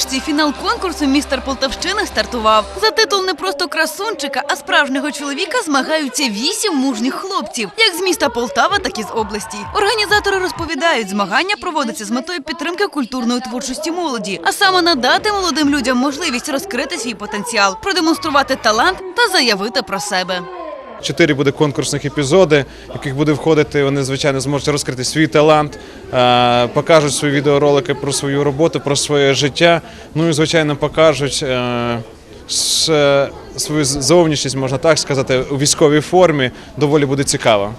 Нарешті фінал конкурсу Містер Полтавщини стартував. За титул не просто красунчика, а справжнього чоловіка змагаються вісім мужніх хлопців, як з міста Полтава, так і з області. Організатори розповідають, змагання проводяться з метою підтримки культурної творчості молоді, а саме надати молодим людям можливість розкрити свій потенціал, продемонструвати талант та заявити про себе. Чотири буде конкурсних епізоди, в яких буде входити. Вони звичайно зможуть розкрити свій талант, е, покажуть свої відеоролики про свою роботу, про своє життя. Ну і звичайно покажуть е, свою зовнішність, можна так сказати, у військовій формі. Доволі буде цікаво.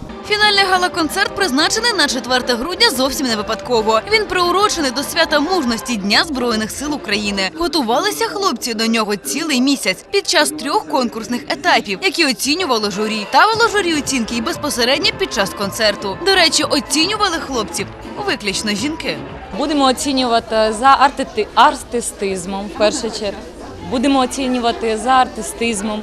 Фінальний гала-концерт призначений на 4 грудня зовсім не випадково. Він приурочений до свята мужності Дня Збройних сил України. Готувалися хлопці до нього цілий місяць під час трьох конкурсних етапів, які оцінювало журі. Ставило журі оцінки і безпосередньо під час концерту. До речі, оцінювали хлопців виключно жінки. Будемо оцінювати за артистизмом в першу чергу. Будемо оцінювати за артистизмом,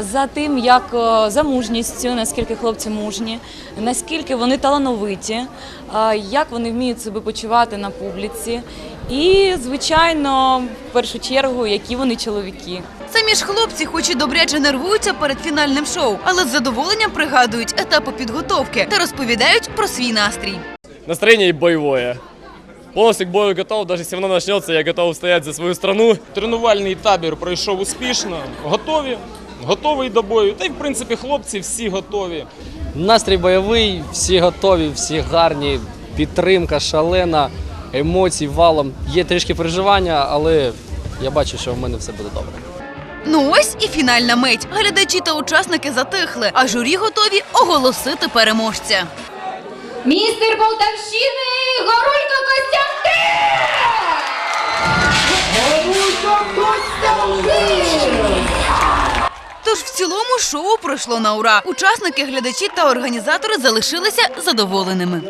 за тим, як е, за мужністю, наскільки хлопці мужні, наскільки вони талановиті, е, як вони вміють себе почувати на публіці. І, звичайно, в першу чергу, які вони чоловіки. Самі ж хлопці, хоч і добряче нервуються перед фінальним шоу, але з задоволенням пригадують етапи підготовки та розповідають про свій настрій. Настроение боевое. Полностью к бою готов, даже если оно начнется, я готов стоять за свою страну. Тренувальний табір пройшов успішно. Готові, готовий до бою. Та й в принципі хлопці всі готові. Настрій бойовий, всі готові, всі гарні, підтримка шалена, емоцій валом. Є трішки переживання, але я бачу, що в мене все буде добре. Ну ось і фінальна мить. Глядачі та учасники затихли, а журі готові оголосити переможця. Містер Полтавщини Тож в цілому шоу пройшло на ура. Учасники, глядачі та організатори залишилися задоволеними.